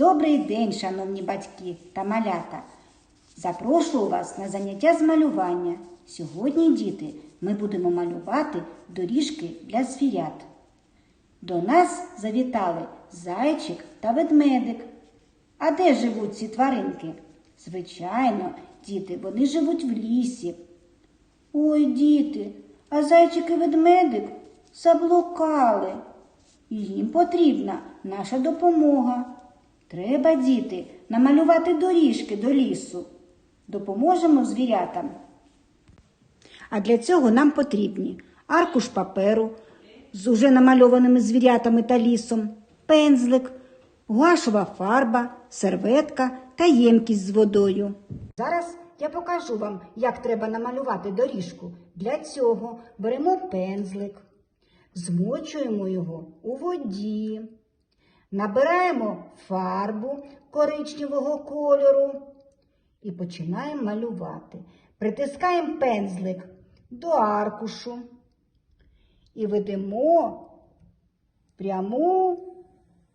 Добрий день, шановні батьки та малята. Запрошую вас на заняття з малювання. Сьогодні, діти, ми будемо малювати доріжки для звірят. До нас завітали зайчик та ведмедик. А де живуть ці тваринки? Звичайно, діти, вони живуть в лісі. Ой, діти, а зайчик і ведмедик заблукали. Їм потрібна наша допомога. Треба, діти, намалювати доріжки до лісу. Допоможемо звірятам. А для цього нам потрібні аркуш паперу з уже намальованими звірятами та лісом, пензлик, гуашова фарба, серветка та ємкість з водою. Зараз я покажу вам, як треба намалювати доріжку. Для цього беремо пензлик, змочуємо його у воді, набираємо фарбу коричневого кольору і починаємо малювати. Притискаємо пензлик до аркушу і ведемо пряму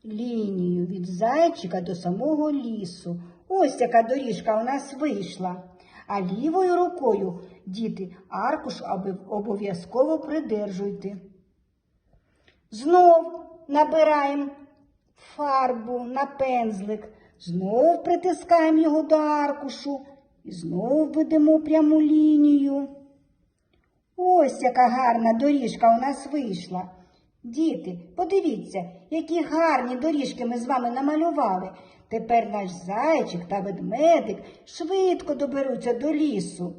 лінію від зайчика до самого лісу. Ось яка доріжка у нас вийшла. А лівою рукою, діти, аркуш обов'язково придержуйте. Знов набираємо фарбу на пензлик, знов притискаємо його до аркушу і знов ведемо пряму лінію. Ось яка гарна доріжка у нас вийшла. Діти, подивіться, які гарні доріжки ми з вами намалювали. Тепер наш зайчик та ведмедик швидко доберуться до лісу.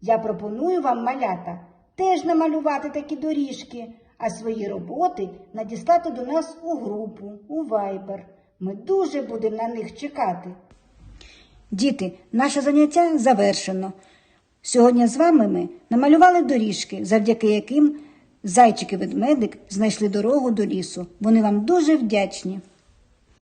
Я пропоную вам, малята, теж намалювати такі доріжки, а свої роботи надіслати до нас у групу, у Viber. Ми дуже будемо на них чекати. Діти, наше заняття завершено. Сьогодні з вами ми намалювали доріжки, завдяки яким зайчики-ведмедик знайшли дорогу до лісу. Вони вам дуже вдячні.